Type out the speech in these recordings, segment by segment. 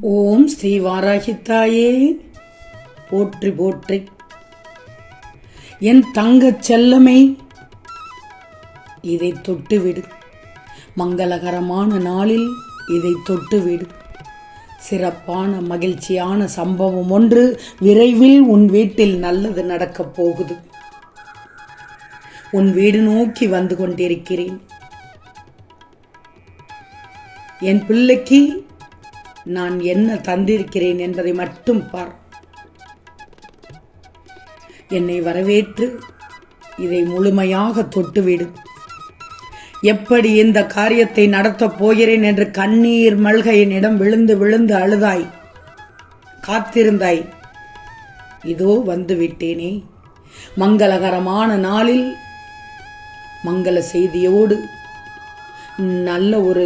ஓம் ஸ்ரீ வாராகித்தாயே. போற்றி போற்றி. என் தங்கச் செல்லமே இதை தொட்டுவிடு. மங்களகரமான நாளில் இதை தொட்டுவிடு. சிறப்பான மகிழ்ச்சியான சம்பவம் ஒன்று விரைவில் உன் வீட்டில் நல்லது நடக்கப் போகுது. உன் வீடு நோக்கி வந்து கொண்டிருக்கிறேன். என் பிள்ளைக்கு நான் என்ன தந்திருக்கிறேன் என்பதை மட்டும் பார். என்னை வரவேற்று இதை முழுமையாக தொட்டுவிடு. எப்படி இந்த காரியத்தை நடத்தப் போகிறேன் என்று கண்ணீர் மல்க என்னிடம் விழுந்து விழுந்து அழுதாய். காத்திருந்தாய். இதோ வந்துவிட்டேனே. மங்களகரமான நாளில் மங்கள செய்தியோடு நல்ல ஒரு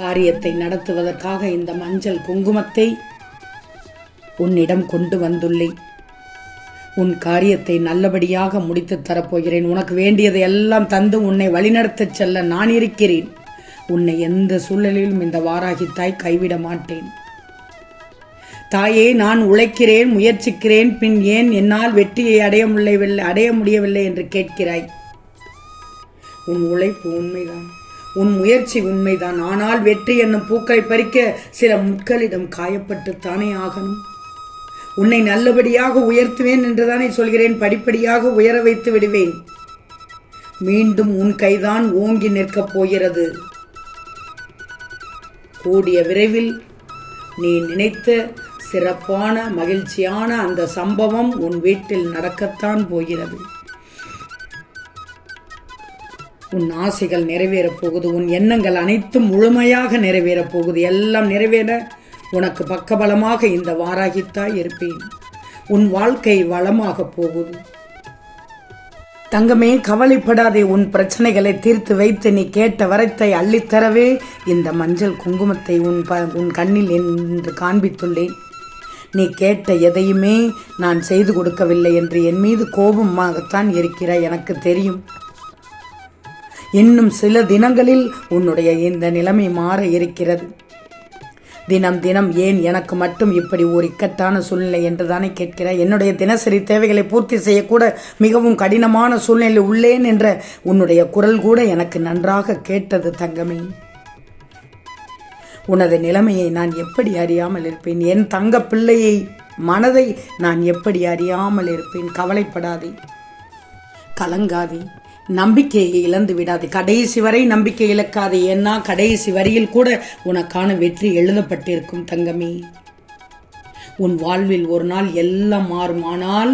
காரியத்தை நடத்துவதற்காக இந்த மஞ்சள் குங்குமத்தை உன்னிடம் கொண்டு வந்துள்ளேன். உன் காரியத்தை நல்லபடியாக முடித்துத் தரப்போகிறேன். உனக்கு வேண்டியதை எல்லாம் தந்து உன்னை வழிநடத்தச் செல்ல நான் இருக்கிறேன். உன்னை எந்த சூழலிலும் இந்த வாராகி தாய் கைவிட மாட்டேன். தாயே நான் உழைக்கிறேன் முயற்சிக்கிறேன் பின் ஏன் என்னால் வெற்றியை அடைய முடியவில்லை அடைய முடியவில்லை என்று கேட்கிறாய். உன் உழைப்பு உண்மைதான். உன் முயற்சி உண்மைதான். ஆனால் வெற்றி என்னும் பூக்களை பறிக்க சில முட்களிடம் காயப்பட்டுத்தானே ஆகணும்? உன்னை நல்லபடியாக உயர்த்துவேன் என்றுதானே சொல்கிறேன். படிப்படியாக உயர வைத்து விடுவேன். மீண்டும் உன் கைதான் ஓங்கி நிற்கப் போகிறது. கூடிய விரைவில் நீ நினைத்த சிறப்பான மகிழ்ச்சியான அந்த சம்பவம் உன் வீட்டில் நடக்கத்தான் போகிறது. உன் ஆசைகள் நிறைவேறப் போகுது உன் எண்ணங்கள் அனைத்தும் முழுமையாக நிறைவேறப் போகுது எல்லாம் நிறைவேற உனக்கு பக்கபலமாக இந்த வாராகித்தாய் இருப்பேன். உன் வாழ்க்கை வளமாக போகுது. தங்கமே கவலைப்படாதே உன் பிரச்சனைகளை தீர்த்து வைத்து நீ கேட்ட வரத்தை அள்ளித்தரவே இந்த மஞ்சள் குங்குமத்தை உன் ப உன் கண்ணில் என்று காண்பித்துள்ளேன். நீ கேட்ட எதையுமே நான் செய்து கொடுக்கவில்லை என்று என் மீது கோபமாகத்தான் இருக்கிறாய் எனக்கு தெரியும். இன்னும் சில தினங்களில் உன்னுடைய இந்த நிலைமை மாற இருக்கிறது. தினம் தினம் ஏன் எனக்கு மட்டும் இப்படி ஒரு இக்கட்டான சூழ்நிலை என்று தானே கேட்கிறாய்? என்னுடைய தினசரி தேவைகளை பூர்த்தி செய்யக்கூட மிகவும் கடினமான சூழ்நிலை உள்ளேன் என்ற உன்னுடைய குரல் கூட எனக்கு நன்றாக கேட்டது தங்கமே. உனது நிலைமையை நான் எப்படி அறியாமல் இருப்பேன்? என் தங்க பிள்ளையை மனதை நான் எப்படி அறியாமல் இருப்பேன்? கவலைப்படாதே. கலங்காதே. நம்பிக்கையை இழந்து விடாது. கடைசி வரை நம்பிக்கை இழக்காது. ஏன்னா கடைசி வரியில் கூட உனக்கான வெற்றி எழுதப்பட்டிருக்கும் தங்கமே. உன் வாழ்வில் ஒரு நாள் எல்லாம் மாறும். ஆனால்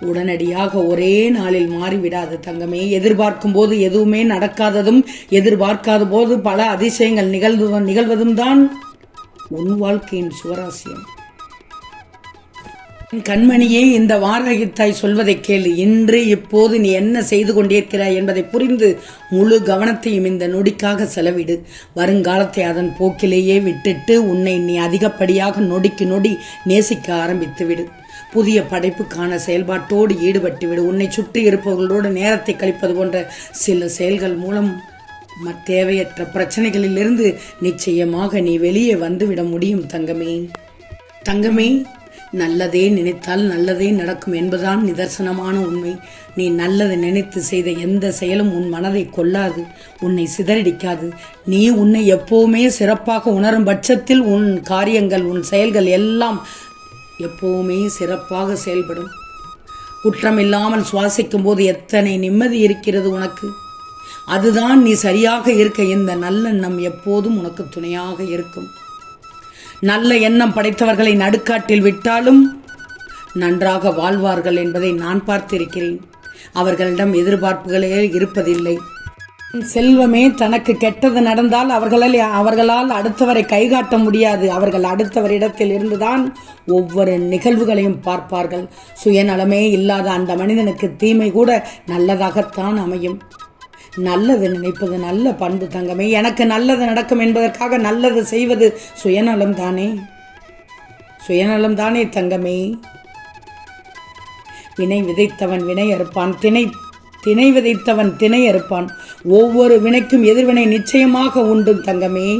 உடனடியாக ஒரே நாளில் மாறிவிடாது தங்கமே. எதிர்பார்க்கும் போது எதுவுமே நடக்காததும் எதிர்பார்க்காத போது பல அதிசயங்கள் நிகழ்வு நிகழ்வதும் தான் உன் வாழ்க்கையின் சுவராசியம் கண்மணியே இந்த வாரகித்தாய் சொல்வதை கேளு. இன்று இப்போது நீ என்ன செய்து கொண்டிருக்கிறாய் என்பதை புரிந்து முழு கவனத்தையும் இந்த நொடிக்காக செலவிடு. வருங்காலத்தை அதன் போக்கிலேயே விட்டுட்டு உன்னை நீ அதிகப்படியாக நொடிக்கு நொடி நேசிக்க ஆரம்பித்து விடு. புதிய படைப்புக்கான செயல்பாட்டோடு ஈடுபட்டு விடு. உன்னை சுற்றி இருப்பவர்களோடு நேரத்தை கழிப்பது போன்ற சில செயல்கள் மூலம் தேவையற்ற பிரச்சனைகளிலிருந்து நிச்சயமாக நீ வெளியே வந்துவிட முடியும் தங்கமே. தங்கமே நல்லதே நினைத்தால் நல்லதே நடக்கும் என்பதுதான் நிதர்சனமான உண்மை. நீ நல்லதை நினைத்து செய்த எந்த செயலும் உன் மனதை கொல்லாது உன்னை சிதறடிக்காது. நீ உன்னை எப்போவுமே சிறப்பாக உணரும் பட்சத்தில் உன் காரியங்கள் உன் செயல்கள் எல்லாம் எப்போவுமே சிறப்பாக செயல்படும். குற்றமில்லாமல் சுவாசிக்கும் போது எத்தனை நிம்மதி இருக்கிறது உனக்கு? அதுதான் நீ சரியாக இருக்க. இந்த நல்லெண்ணம் எப்போதும் உனக்கு துணையாக இருக்கும். நல்ல எண்ணம் படைத்தவர்களை நடுக்காட்டில் விட்டாலும் நன்றாக வாழ்வார்கள் என்பதை நான் பார்த்திருக்கிறேன். அவர்களிடம் எதிர்பார்ப்புகளே இருப்பதில்லை. செல்வமே தனக்கு கெட்டது நடந்தால் அவர்களால் அவர்களால் அடுத்தவரை கைகாட்ட முடியாது. அவர்கள் அடுத்தவரிடத்தில் இருந்துதான் ஒவ்வொரு நிகழ்வுகளையும் பார்ப்பார்கள். சுயநலமே இல்லாத அந்த மனிதனுக்கு தீமை கூட நல்லதாகத்தான் அமையும். நல்லது நினைப்பது நல்ல பண்பு தங்கமே. எனக்கு நல்லது நடக்கும் என்பதற்காக நல்லது செய்வது சுயநலம் தானே? சுயநலம் தானே தங்கமே. வினை விதைத்தவன் வினை அறுப்பான் திணை திணை விதைத்தவன் திணை அறுப்பான். ஒவ்வொரு வினைக்கும் எதிர்வினை நிச்சயமாக உண்டு தங்கமே.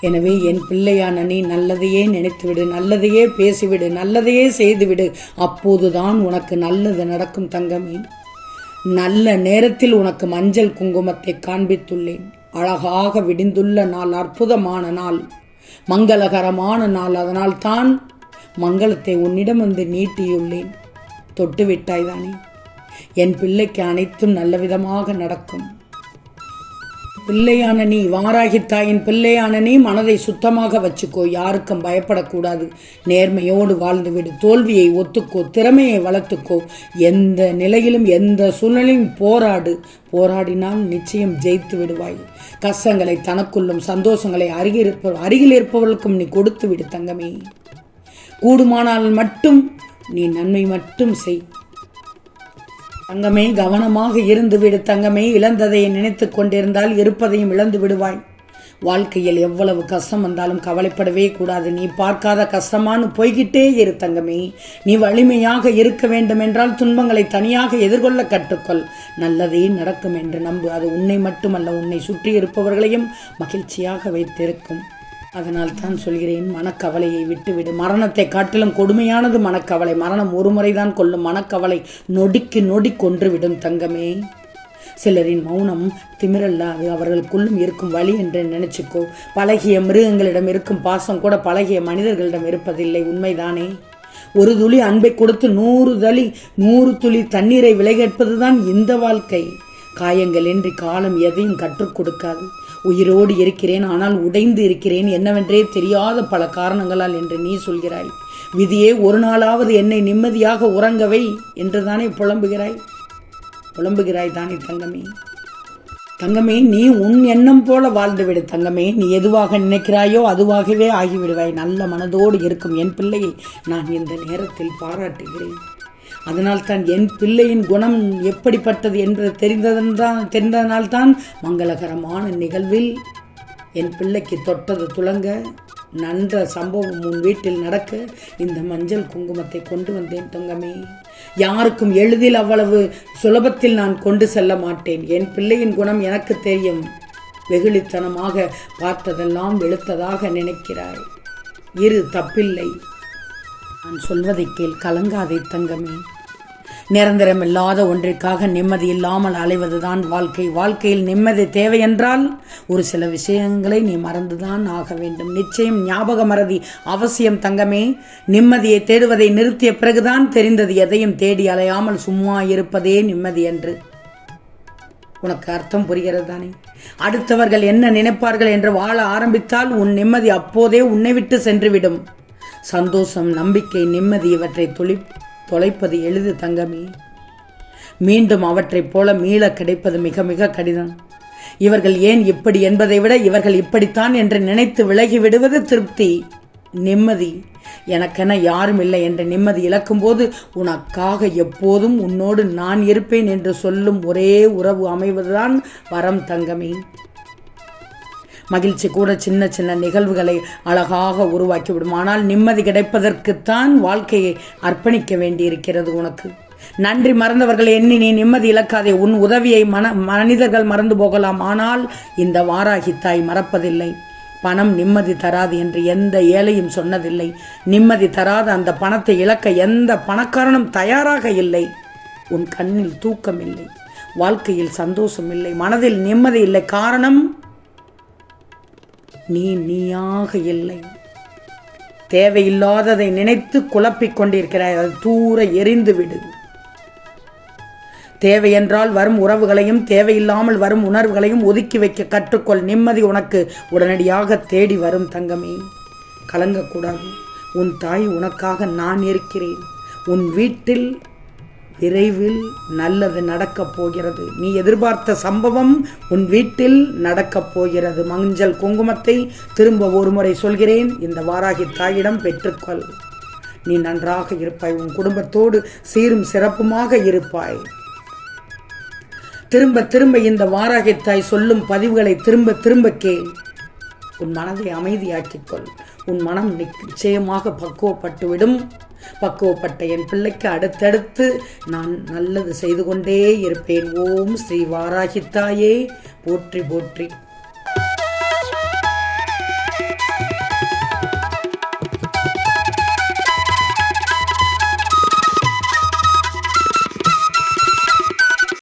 எனவே என் பிள்ளையான நீ நல்லதையே நினைத்துவிடு நல்லதையே பேசிவிடு நல்லதையே செய்துவிடு. அப்போதுதான் உனக்கு நல்லது நடக்கும் தங்கமே. நல்ல நேரத்தில் உனக்கு மஞ்சள் குங்குமத்தை காண்பித்துள்ளேன். அழகாக விடிந்துள்ள நாள் அற்புதமான நாள் மங்களகரமான நாள். அதனால் தான் மங்களத்தை உன்னிடம் வந்து நீட்டியுள்ளேன். தொட்டு விட்டாய் தானே? என் பிள்ளைக்கு அனைத்தும் நல்ல விதமாக நடக்கும். பிள்ளையான நீ வாராகி தாயின் பிள்ளையான நீ மனதை சுத்தமாக வச்சுக்கோ. யாருக்கும் பயப்படக்கூடாது. நேர்மையோடு வாழ்ந்துவிடு. தோல்வியை ஒத்துக்கோ. திறமையை வளர்த்துக்கோ. எந்த நிலையிலும் எந்த சூழ்நிலையும் போராடு. போராடினால் நிச்சயம் ஜெயித்து விடுவாய். கஷ்டங்களை தனக்குள்ளும் சந்தோஷங்களை அருகில் இருப்ப அருகில் இருப்பவர்களுக்கும் நீ கொடுத்து விடு தங்கமே. கூடுமானால் மட்டும் நீ நன்மை மட்டும் செய். தங்கமே கவனமாக இருந்து விடு தங்கமே. இழந்ததை நினைத்து கொண்டிருந்தால் இருப்பதையும் இழந்து விடுவாய். வாழ்க்கையில் எவ்வளவு கஷ்டம் வந்தாலும் கவலைப்படவே கூடாது. நீ பார்க்காத கஷ்டமானு போய்கிட்டே இரு தங்கமே. நீ வலிமையாக இருக்க வேண்டும் என்றால் துன்பங்களை தனியாக எதிர்கொள்ள கற்றுக்கொள். நல்லதே நடக்கும் என்று நம்பு. அது உன்னை மட்டுமல்ல உன்னை சுற்றி இருப்பவர்களையும் மகிழ்ச்சியாக வைத்திருக்கும். அதனால் தான் சொல்கிறேன் மனக்கவலையை விட்டுவிடு. மரணத்தை காட்டிலும் கொடுமையானது மனக்கவலை. மரணம் ஒரு முறைதான் கொள்ளும் மனக்கவலை. நொடிக்கு நொடி கொன்றுவிடும் தங்கமே. சிலரின் மௌனம் திமிரல்ல அது அவர்களுக்குள்ளும் இருக்கும் வழி என்று நினைச்சுக்கோ. பழகிய மிருகங்களிடம் இருக்கும் பாசம் கூட பழகிய மனிதர்களிடம் இருப்பதில்லை உண்மைதானே? ஒரு துளி அன்பை கொடுத்து நூறு தளி நூறு துளி தண்ணீரை விலை கேட்பதுதான் இந்த வாழ்க்கை. காயங்கள் இன்றி காலம் எதையும் கற்றுக் கொடுக்காது. உயிரோடு இருக்கிறேன் ஆனால் உடைந்து இருக்கிறேன் என்னவென்றே தெரியாத பல காரணங்களால் என்று நீ சொல்கிறாய். விதியே ஒரு நாளாவது என்னை நிம்மதியாக உறங்கவை என்று தானே புலம்புகிறாய்? புலம்புகிறாய் தானே தங்கமே. தங்கமே நீ உன் எண்ணம் போல வாழ்ந்துவிடு தங்கமே. நீ எதுவாக நினைக்கிறாயோ அதுவாகவே ஆகிவிடுவாய். நல்ல மனதோடு இருக்கும் என் பிள்ளையை நான் இந்த நேரத்தில் பாராட்டுகிறேன். அதனால்தான் என் பிள்ளையின் குணம் எப்படிப்பட்டது என்று தெரிந்ததன்தான் தெரிந்ததனால்தான் மங்களகரமான நிகழ்வில் என் பிள்ளைக்கு தொட்டது துளங்க நன்ற சம்பவம் உன் வீட்டில் நடக்க இந்த மஞ்சள் குங்குமத்தை கொண்டு வந்தேன் தங்கமே. யாருக்கும் எளிதில் அவ்வளவு சுலபத்தில் நான் கொண்டு செல்ல மாட்டேன். என் பிள்ளையின் குணம் எனக்கு தெரியும். வெகுளித்தனமாக பார்த்ததெல்லாம் வெளுத்ததாக நினைக்கிறாய். இரு தப்பில்லை. நான் சொல்வதை கேள் கலங்காதே தங்கமே. நிரந்தரமில்லாத ஒன்றிற்காக நிம்மதி இல்லாமல் அலைவதுதான் வாழ்க்கை. வாழ்க்கையில் நிம்மதி தேவையென்றால் ஒரு சில விஷயங்களை நீ மறந்துதான் ஆக வேண்டும். நிச்சயம் ஞாபக மறதி அவசியம் தங்கமே. நிம்மதியை தேடுவதை நிறுத்திய பிறகுதான் தெரிந்தது எதையும் தேடி அலையாமல் சும்மா இருப்பதே நிம்மதி என்று. உனக்கு அர்த்தம் புரிகிறது தானே? அடுத்தவர்கள் என்ன நினைப்பார்கள் என்று வாழ ஆரம்பித்தால் உன் நிம்மதி அப்போதே உன்னை விட்டு சென்றுவிடும். சந்தோஷம் நம்பிக்கை நிம்மதி இவற்றை துளி தொலைப்பது எளிது தங்கமே. மீண்டும் அவற்றைப் போல மீள கிடைப்பது மிக மிக கடினம். இவர்கள் ஏன் இப்படி என்பதை விட இவர்கள் இப்படித்தான் என்று நினைத்து விலகி விடுவது திருப்தி நிம்மதி. எனக்கென யாரும் இல்லை என்ற நிம்மதி இழக்கும்போது உனக்காக எப்போதும் உன்னோடு நான் இருப்பேன் என்று சொல்லும் ஒரே உறவு அமைவதுதான் வரம் தங்கமே. மகிழ்ச்சி கூட சின்ன சின்ன நிகழ்வுகளை அழகாக உருவாக்கிவிடும். ஆனால் நிம்மதி கிடைப்பதற்குத்தான் வாழ்க்கையை அர்ப்பணிக்க வேண்டியிருக்கிறது உனக்கு. நன்றி மறந்தவர்கள் எண்ணி நீ நிம்மதி இழக்காதே. உன் உதவியை மன மனிதர்கள் மறந்து போகலாம். ஆனால் இந்த வாராகி தாய் மறப்பதில்லை. பணம் நிம்மதி தராது என்று எந்த ஏழையும் சொன்னதில்லை. நிம்மதி தராத அந்த பணத்தை இழக்க எந்த பணக்காரனும் தயாராக இல்லை. உன் கண்ணில் தூக்கம் இல்லை வாழ்க்கையில் சந்தோஷம் இல்லை மனதில் நிம்மதி இல்லை. காரணம் நீ நீயாக இல்லை. தேவையில்லாததை நினைத்து குழப்பிக் கொண்டிருக்கிறாய். அது தூர எரிந்து விடு தேவையென்றால் வரும் உறவுகளையும் தேவையில்லாமல் வரும் உணர்வுகளையும் ஒதுக்கி வைக்க கற்றுக்கொள். நிம்மதி உனக்கு உடனடியாக தேடி வரும் தங்கமே. கலங்கக்கூடாது. உன் தாய் உனக்காக நான் இருக்கிறேன். உன் வீட்டில் விரைவில் நல்லது நடக்கப் போகிறது. நீ எதிர்பார்த்த சம்பவம் உன் வீட்டில் நடக்கப் போகிறது. மஞ்சள் குங்குமத்தை திரும்ப ஒரு முறை சொல்கிறேன். இந்த வாராகி தாயிடம் பெற்றுக்கொள். நீ நன்றாக இருப்பாய். உன் குடும்பத்தோடு சீரும் சிறப்புமாக இருப்பாய். திரும்ப திரும்ப இந்த வாராகி தாய் சொல்லும் பதிவுகளை திரும்ப திரும்ப கேள். உன் மனதை அமைதியாக்கிக்கொள் உன் மனம் நிச்சயமாக பக்குவப்பட்டுவிடும். பக்குவப்பட்ட என் பிள்ளைக்கு அடுத்தடுத்து நான் நல்லது செய்து கொண்டே இருப்பேன். ஓம் ஸ்ரீ வாராகித்தாயே. போற்றி போற்றி.